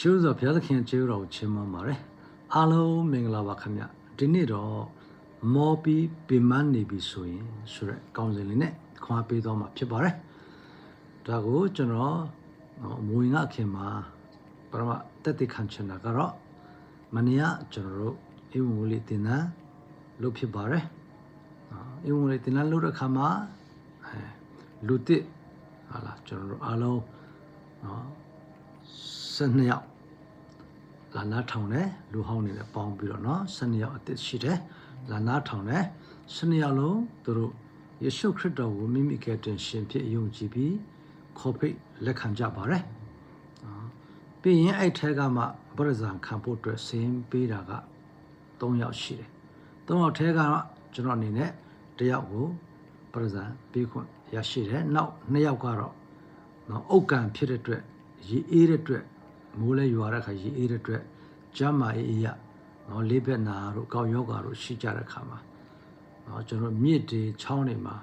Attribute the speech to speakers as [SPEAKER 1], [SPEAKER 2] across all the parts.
[SPEAKER 1] ရှုသောဘုရားသခင်ကျေးဇူးတော်ကိုချီးမွမ်းပါတယ်အားလုံးမင်္ဂလာပါခင်ဗျဒီနေ့တော့မောပြီးပင်မနေပြီဆိုရင်ဆိုရက်ကောင်းစင်လေးနဲ့ခွာပေးသွားမှာဖြစ်ပါတယ်ဒါကိုကျွန်တော်နော်မဝင်ငါခင်မှာပရမတက်တိခံချင်တာကတော့မနေ့ကကျွန်တော်တို့အေဝံဝလေးတင်တန်းလုပ်ဖြစ်ပါတယ်နော်အေဝံဝလေးတင်တန်းလုပ်တဲ့ခါမှာအဲလူတစ်ဟာလာကျွန်တော်တို့အားလုံးနော်12ယောက် လာနာထောင်တယ်လူဟောင်းနေနဲ့ပေါင်းပြီးတော့เนาะ12ယောက်အသစ်ရှိတယ်လာနာထောင်တယ်12ယောက်လုံးသူတို့ယေရှုခရစ်တော်ကိုမိမိကယ်တင်ရှင်ဖြစ်ယုံကြည်ပြီးခေါ်ဖိတ်လက်ခံကြပါတယ်နော်ပြီးရင်အဲ့ထဲကမှဗရဇံခံဖို့အတွက်ဆင်းပေးတာက3ယောက်ရှိတယ်3ယောက်ထဲကကျွန်တော်အနေနဲ့တယောက်ကိုဗရဇံပေးခွင့်ရရှိတယ်နောက်2ယောက်ကတော့ နော်အုတ်ကန်ဖြစ်တဲ့အတွက်ရေအေးတဲ့အတွက် မိုးလဲရွာတဲ့ခါရေအေးတဲ့အတွက်ကျမ်းမာအေးရနော်လေးဘက်နာတို့ကောက်ယောဂါတို့ရှိကြတဲ့ခါမှာနော်ကျွန်တော်မြစ်တွေချောင်းတွေမှာ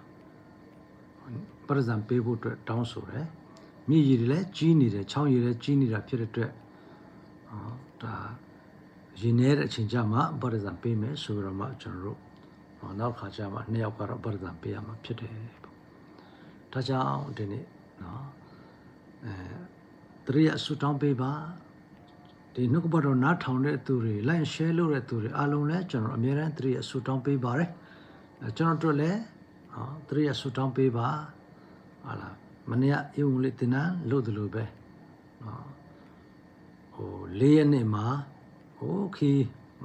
[SPEAKER 1] ပရဇံပေးဖို့အတွက်တောင်းဆိုတယ်မြစ်ရည်တွေလည်းကြီးနေတယ်ချောင်းရည်လည်းကြီးနေတာဖြစ်တဲ့အတွက်နော်ဒါရင်နေတဲ့အချိန်ကြမှာပရဇံပေးမယ်ဆိုတော့မှကျွန်တော်တို့နော်နောက်ခါကျမှနှစ်ယောက်ကတော့ပရဇံပေးရမှာဖြစ်တယ်ပေါ့ဒါကြောင့်ဒီနေ့နော်အဲ တရိယဆူတောင်းပေးပါဒီနှုတ်ကပတော်နားထောင်တဲ့သူတွေ line share လုပ်တဲ့သူတွေအားလုံးလည်းကျွန်တော်အများအားတရိယဆူတောင်းပေးပါတယ်အဲကျွန်တော်တို့လည်းဟောတရိယဆူတောင်းပေးပါဟာလားမနေ့ကအေဝံလေးတင်နန်းလို့တယ်လို့ပဲဟောဟို၄ရက်နေ့မှာဟိုခီ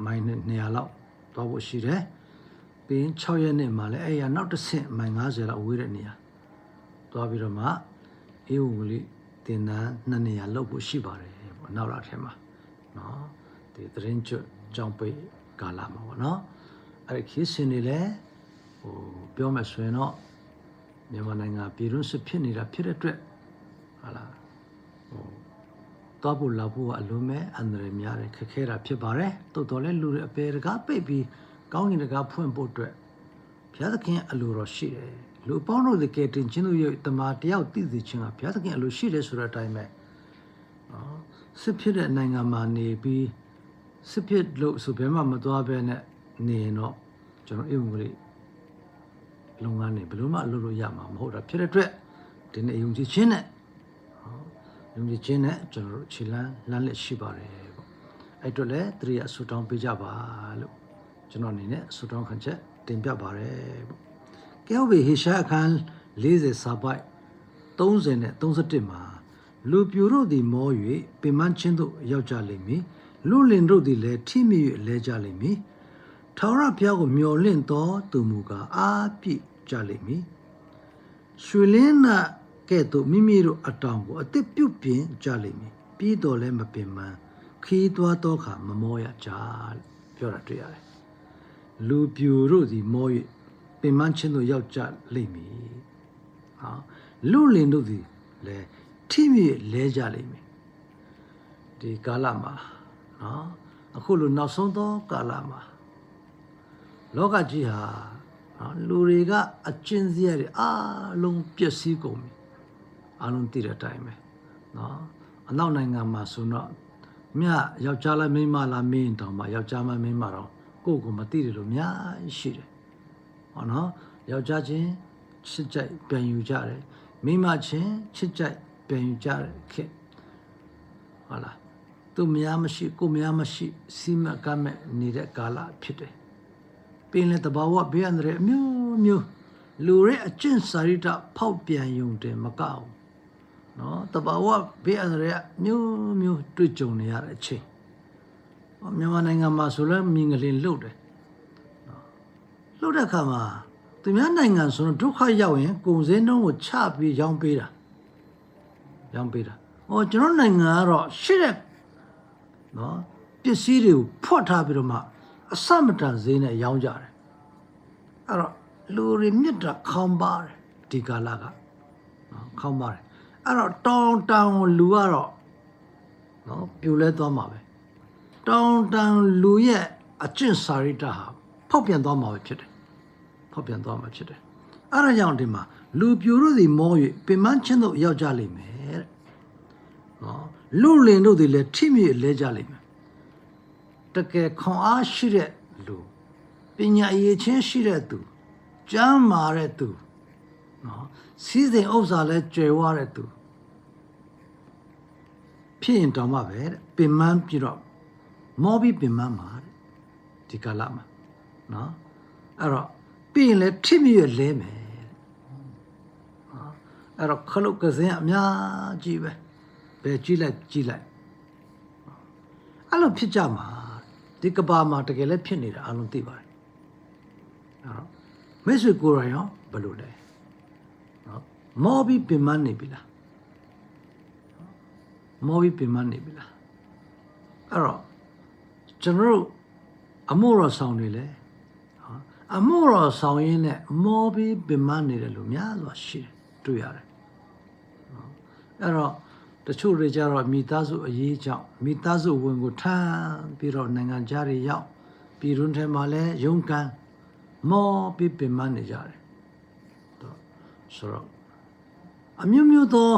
[SPEAKER 1] မိုင်နဲ့200လောက်သွားဖို့ရှိတယ်ပြီးရင်6ရက်နေ့မှာလည်းအဲ့ရနောက်တစ်ဆင့်မိုင်90လောက်ဝေးတဲ့နေရာသွားပြီးတော့မှအေးဝံလေး တင်တန်းနှစ်နေရာလောက်ဖို့ရှိပါတယ်ပေါ့နောက်လာထဲမှာနော်ဒီသတင်းကျွတ်ကြောင်းပိတ်ကာလာမှာပေါ့နော်အဲ့ဒီခီးစင်နေလဲဟိုပြောမယ်ဆိုရင်တော့မြန်မာနိုင်ငံပြည်တွင်းစစ်ဖြစ်နေတာဖြစ်တဲ့အတွက်ဟာလာဟိုတော့ဖို့လာဖို့ကအလုံးမဲ့အန္တရာယ်များတယ်ခက်ခဲတာဖြစ်ပါတယ်တိုးတော်လဲလူတွေအပေတကားပိတ်ပြီးကောင်းကင်တကားဖွင့်ဖို့အတွက်ဘုရားသခင်အလိုတော်ရှိတယ် လူအပေါင်းတို့တကယ်တင်ခြင်းတို့ရဲ့တမာတယောက်သိသိချင်းကဘုရားသခင်အလိုရှိတယ်ဆိုတဲ့အတိုင်းပဲနော်စစ်ဖြစ်တဲ့နိုင်ငံမှာနေပြီးစစ်ဖြစ်လို့ဆိုဘယ်မှမသွားဘဲနဲ့နေရင်တော့ကျွန်တော်အိမ်ဝင်လေးလုပ်ငန်းနေဘယ်လိုမှလုပ်လို့ရမှာမဟုတ်တာဖြစ်တဲ့အတွက်ဒီနေ့ယုံကြည်ခြင်းနဲ့ဟောယုံကြည်ခြင်းနဲ့ကျွန်တော်တို့ခြေလန်းလမ်းလက်ရှိပါတယ်ပေါ့အဲ့အတွက်လည်းတရိယာဆူတောင်းပေးကြပါလို့ကျွန်တော်အနေနဲ့ဆူတောင်းခံချက်တင်ပြပါရယ်ပေါ့ ကဲဟုတ်ပြီဟေရှာအခန်း40စာပိုက်30နဲ့31မှာလူပြူတို့သည်မော၍ပင်မချင်းတို့ရောက်ကြလိမ့်မည်လူလင်တို့သည်လည်းထိမိ၍လဲကြလိမ့်မည်ထာဝရဘုရားကိုမျှော်လင့်သောသူမူကားအာပြည့်ကြလိမ့်မည်ရွှေလင်းနာကဲ့သို့မိမိတို့အတောင်ကိုအသစ်ပြုတ်ပြင်ကြလိမ့်မည်ပြီးတော်လဲမပင်မခီးသွားသောအခါမမောရကြလို့ပြောတာတွေ့ရတယ်လူပြူတို့သည်မော၍ ပင်မချင်းတို့ရောက်ကြလိမ့်မည်။ဟာလူလင်တို့သည်လည်းထိမိလဲကြလိမ့်မည်။ဒီကာလမှာနော်အခုလိုနောက်ဆုံးသောကာလမှာလောကကြီးဟာနော်လူတွေကအကျဉ်းစရတွေအားလုံးပျက်စီးကုန်ပြီ။အားလုံးသိတဲ့အတိုင်းပဲနော်အနောက်နိုင်ငံမှာဆိုတော့မြယောက်ျားလားမိန်းမလားမင်းတောင်မှယောက်ျားမမိန်းမတော့ကိုယ့်ကိုမသိတယ်လို့အများကြီးရှိတယ်။ ဟောနော်ယောက်ျားချင်းချစ်ကြိုက်ပြန်ယူကြတယ်။မိန်းမချင်းချစ်ကြိုက်ပြန်ယူကြတယ်ခေတ်။ဟုတ်လား။သူများမရှိကိုယ်များမရှိစီမကမဲ့နေတဲ့ကာလဖြစ်တယ်။ပင်လေတဘာဝဘေးအန္တရာယ်အမျိုးမျိုးလူရဲအကျင့်စာရိတ္တဖောက်ပြန်ယုံတယ်မကောက်ဘူး။နော်တဘာဝဘေးအန္တရာယ်အမျိုးမျိုးတွေ့ကြုံနေရတဲ့အချိန်ဟောမြန်မာနိုင်ငံမှာဆိုလဲမြင်ကလေးလှုပ်တယ် လှုပ်တဲ့အခါမှာသူများနိုင်ငံဆိုတော့ဒုက္ခရောက်ရင်ကုန်စည်နှုန်းကိုချပြီးရောင်းပေးတာရောင်းပေးတာဟောကျွန်တော်နိုင်ငံကတော့ရှိတဲ့နော်ပစ္စည်းတွေကိုဖွက်ထားပြီးတော့မှအစမတန်ဈေးနဲ့ရောင်းကြတယ်အဲ့တော့လူတွေမြစ်တာခေါင်းပါတယ်ဒီကာလကနော်ခေါင်းပါတယ်အဲ့တော့တောင်းတောင်းလူကတော့နော်ပြိုလဲသွားမှာပဲတောင်တန်လူရဲ့အကျင့်စာရိတ္တဟာဖောက်ပြန်သွားမှာပဲဖြစ်တယ် ဖောက်ပြန်သွားမှာဖြစ်တယ်အဲ့ဒါကြောင့်ဒီမှာလူပြိုတို့စီမော၍ပင်မချင်းတို့ရောက်ကြလိမ့်မယ်တဲ့နော်လူလင်တို့တွေလည်းထိမိလဲကြလိမ့်မယ်တကယ်ခွန်အားရှိတဲ့လူပညာအရေးချင်းရှိတဲ့သူကျမ်းမာတဲ့သူနော်စီးစိမ်ဥစ္စာလည်းကျွယ်ဝတဲ့သူဖြစ်ရင်တောင်မှပဲတဲ့ပင်မပြီးတော့မောပြီးပင်မမှာတဲ့ဒီကာလမှာနော်အဲ့တော့ ပြီးရင်လည်းထိမိရလဲမယ်တဲ့နော်အဲ့တော့ခလုတ်ကစင်းအများကြီးပဲဘယ်ကြည့်လိုက်ကြည့်လိုက်အဲ့လိုဖြစ်ကြမှာဒီကဘာမှာတကယ်လည်းဖြစ်နေတာအလုံးသိပါတယ်အဲ့တော့မိတ်ဆွေကိုယ်တိုင်ရောဘယ်လိုလဲနော်မောပြီးပင်မနေပြီလားမောပြီးပင်မနေပြီလားအဲ့တော့ကျွန်တော်တို့အမို့တော်ဆောင်နေလေနော် အမို့တော်ဆောင်ရင်းနဲ့မောပြီးပင်မနေတယ်လို့များစွာရှိတယ်တွေ့ရတယ်နော်အဲ့တော့တချို့တွေကြတော့မိသားစုအရေးကြောင့်မိသားစုဝင်ကိုထမ်းပြီးတော့နိုင်ငံခြားတွေရောက်ပြည်တွင်းထဲမှာလည်းရုန်းကန်မောပြီးပင်မနေကြတယ်တော့ဆိုတော့အမျိုးမျိုးသော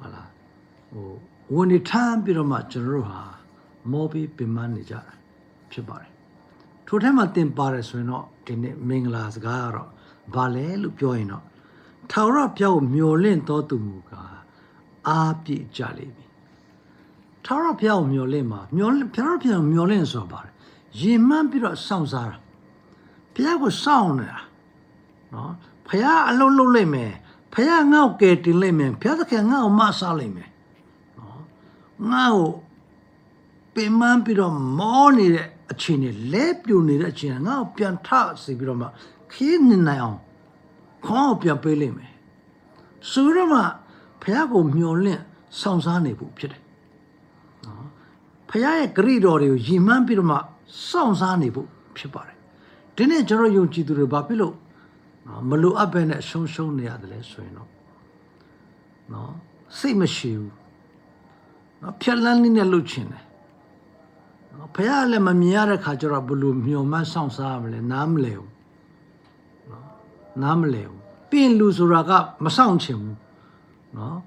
[SPEAKER 1] ဟာလားဟိုဝင်နေထမ်းပြီးတော့မှကျွန်တော်တို့ဟာမောပြီးပင်မနေကြတာဖြစ်ပါတယ် ထိုထဲမှာတင်ပါတယ်ဆိုရင်တော့ဒီနေ့မင်္ဂလာစကားကတော့ဘာလဲလို့ပြောရင်တော့ထာဝရဘုရားကိုမျှော်လင့်တော်သူမူကားအားပြည့်ကြလိမ့်မည်ထာဝရဘုရားကိုမျှော်လင့်မှာမျှော်လင့်ဘုရားဘုရားကိုမျှော်လင့်ဆိုပါတယ်ရင်မှန်းပြီးတော့စောင့်စားတာဘုရားကိုစောင့်နေတာနော်ဘုရားအလုံးလုံးလိုက်မယ်ဘုရားငါ့ကိုကယ်တင်လိုက်မယ်ဘုရားသခင်ငါ့ကိုမဆားလိုက်မယ်နော်ငါ့ကိုပင်မပြီးတော့မောနေတဲ့ အခြေအနေလဲပြိုနေတဲ့အခြေအနေငါ့ကိုပြန်ထစီပြီးတော့မှခင်းနေနိုင်အောင်ခေါင်းကိုပြန်ပေးလိုက်မယ်ဆိုတော့မှဖះကိုမျောလင့်ဆောင်စားနေဖို့ဖြစ်တယ်နော်ဖះရဲ့ဂရိတော်တွေကိုယဉ်မှန်းပြီးတော့မှစောင့်စားနေဖို့ဖြစ်ပါတယ်ဒီနေ့ကျွန်တော်ယုံကြည်သူတွေဘာဖြစ်လို့နော်မလိုအပ်ပဲနဲ့ရှုံးရှုံးနေရတယ်လဲဆိုရင်တော့နော်စိတ်မရှိဘူးနော်ဖြက်လန်းလေးနဲ့လှုပ်ချင်တယ်နော် ဖះလည်းမမြင်ရတဲ့ခါကျတော့ဘလို့မျောမှန်းဆောင်စားရမလဲနားမလဲဘူးနော်နားမလဲဘူးပြင်လူဆိုတာကမဆောင်ချင်ဘူးနော်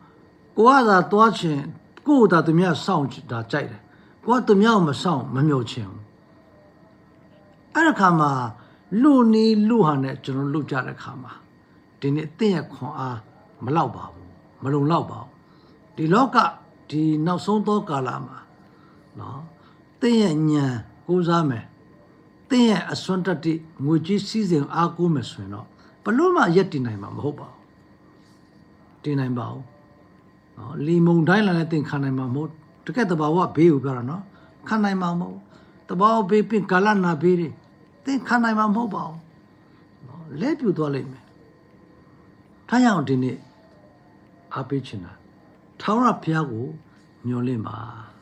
[SPEAKER 1] ကိုကသာသွားချင်ကိုကသာသူများဆောင်တာကြိုက်တယ်ကိုကသူများကိုမဆောင်မမျောချင်ဘူးအဲ့ဒီခါမှာလူနီလူဟာနဲ့ကျွန်တော်လုတ်ကြတဲ့ခါမှာဒီနေ့တင့်ရခွန်အားမလောက်ပါဘူးမလုံလောက်ပါဘူးဒီလောကဒီနောက်ဆုံးသောကာလမှာနော် တင်းရဲ့ညံကိုးစားမယ်တင်းရဲ့အစွမ်းတတ္တိငွေကြီးစည်းစိမ်အားကိုးမယ်ဆိုရင်တော့ဘလို့မှရက်တည်နိုင်မှာမဟုတ်ပါဘူးတည်နိုင်ပါဘူးနော်လီမုန်တိုင်းလာတဲ့တင်ခံနိုင်မှာမဟုတ်တကယ်တဘာဝဘေးကိုပြောတာနော်ခံနိုင်မှာမဟုတ်တဘာဝဘေးပြင်ကာလနာဘေးတွေတင်ခံနိုင်မှာမဟုတ်ပါဘူးနော်လဲပြူသွားလိမ့်မယ်ထားရအောင်ဒီနေ့အားပေးချင်တာထာဝရဘုရားကိုညွှန်လင့်ပါနော်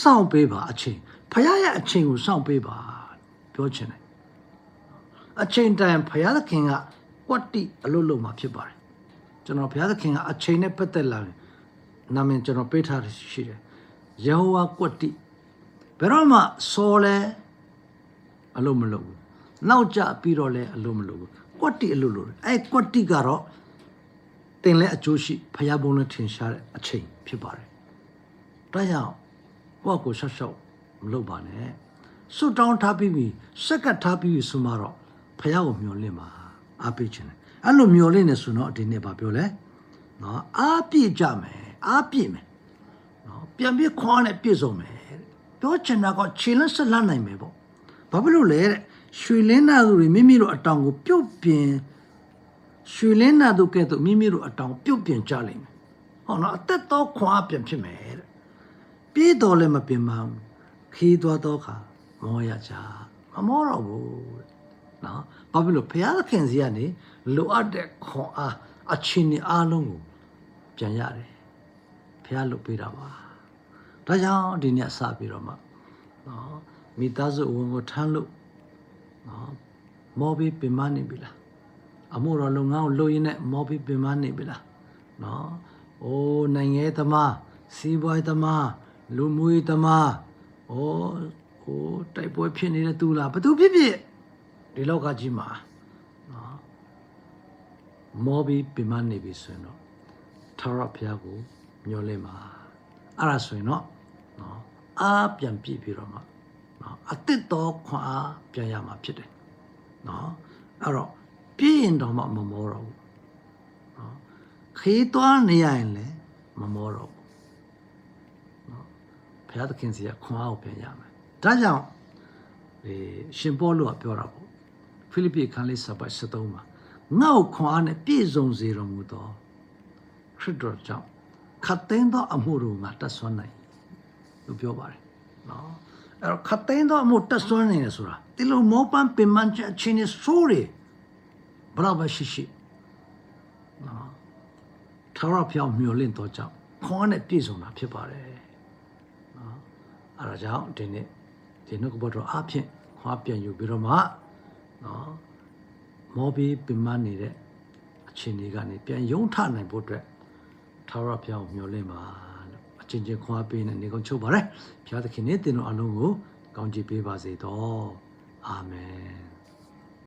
[SPEAKER 1] စောင့်ပေးပါအချိန်ဖခင်ရဲ့အချိန်ကိုစောင့်ပေးပါပြောချင်တယ်အချိန်တန်ဖခင်သခင်ကကွတ်တိအလုပ်လုပ်မှာဖြစ်ပါတယ်ကျွန်တော်ဖခင်သခင်ကအချိန်နဲ့ပတ်သက်လာတယ်နာမည်ကျွန်တော်ပေးထားရရှိတယ်ယေဟောဝါကွတ်တိဘယ်တော့မှစောလဲအလုပ်မလုပ်ဘူးနောက်ကျပြီးတော့လဲအလုပ်မလုပ်ဘူးကွတ်တိအလုပ်လုပ်တယ်အဲကွတ်တိကတော့တင်လဲအကျိုးရှိဖခင်ဘုံနဲ့ထင်ရှားတဲ့အချိန်ဖြစ်ပါတယ်ဒါကြောင့် ကိုယ့်ကိုရှော့ရှော့မလုပ်ပါနဲ့စွတ်တောင်းထားပြီးပြီစက်ကတ်ထားပြီးပြီဆိုမှတော့ဖះကိုမျောလင့်ပါအားပေးခြင်းတယ်အဲ့လိုမျောလင့်နေဆိုတော့ဒီနေ့ဗာပြောလဲနော်အားပြည့်ကြမယ်အားပြည့်မယ်နော်ပြန်ပြခွားနဲ့ပြည့်စုံမယ်တဲ့ပြောချင်တာကခြေလက်ဆက်လန်းနိုင်မယ်ပေါ့ဘာဖြစ်လို့လဲတဲ့ရွှေလင်းသားသူတွေမိမိတို့အတောင်ကိုပြုတ်ပြင်ရွှေလင်းသားသူကဲ့သို့မိမိတို့အတောင်ပြုတ်ပြင်ကြလိမ့်မယ်ဟောနော်အသက်တော့ခွားပြန်ဖြစ်မယ်တဲ့ ပြေးတော်လည်းမပင်မဘူးခီးသွားတော့ခါမောရကြမမောတော့ဘူးတဲ့နော်ဘာဖြစ်လို့ဘုရားသခင်စီကနေလိုအပ်တဲ့ခွန်အားအချင်းနဲ့အားလုံးကိုပြန်ရတယ်ဘုရားလုပ်ပေးတာပါဒါကြောင့်ဒီနေ့စပြီးတော့မှနော်မိသားစုဝင်ကိုထမ်းလို့နော်မောပြီးပင်မနေပြီလားအမှုတော်လုပ်ငန်းကိုလုပ်ရင်းနဲ့မောပြီးပင်မနေပြီလားနော်အိုးနိုင်ငံသမားစီးပွားရေးသမား လူမှုရေးသမားဩဟိုတိုက်ပွဲဖြစ်နေတဲ့သူလားဘသူဖြစ်ဖြစ်ဒီလောကကြီးမှာနော်မောပြီးပင်မနေပြီဆိုရင်တော့ထာဝရဘုရားကိုမျောလင့်ပါအဲ့ဒါဆိုရင်တော့နော်အားပြန်ပြည့်ပြီးတော့မှနော်အတစ်တော်ခွန်အားပြန်ရမှာဖြစ်တယ်နော်အဲ့တော့ပြည့်ရင်တော့မှမမောတော့ဘူးနော်ခေးသွားနေရရင်လည်းမမောတော့ဘူးနော် ဘုရားသခင်စီကခွန်အားကိုပြန်ရမယ်ဒါကြောင့်ဒီရှင်ပေါလုကပြောတာပေါ့ဖိလိပ္ပိခန်းလေးစပတ်73မှာငါ့ကိုခွန်အားနဲ့ပြည့်စုံစေတော်မူသောခရစ်တော်ကြောင့်ခတ်သိမ်းသောအမှုတို့ငါတတ်ဆွမ်းနိုင်လို့ပြောပါတယ်နော်အဲ့တော့ခတ်သိမ်းသောအမှုတတ်ဆွမ်းနိုင်တယ်ဆိုတာဒီလိုမောပန်းပင်မချက်အချင်းဆိုးတွေဘလောက်ပဲရှိရှိနော်ထာဝရဘုရားမျှော်လင့်တော်ကြောင့်ခွန်အားနဲ့ပြည့်စုံတာဖြစ်ပါတယ်နော် အဲ့ဒါကြောင့်ဒီနေ့ဒီနှုတ်ကပတ်တော်အဖြစ်ခွန်အားပြန်ယူပြီးတော့မှနော်မောဘီပင်မနေတဲ့အခြေအနေကနေပြန်ယုံထနိုင်ဖို့အတွက်ထာဝရဘုရားကိုမျှော်လင့်ပါလို့အချင်းချင်းခွန်အားပေးနေနေကုန်ချုပ်ပါရယ်ဘုရားသခင်နဲ့တင်တော်အလုံးကိုကောင်းချီးပေးပါစေတော့အာမင်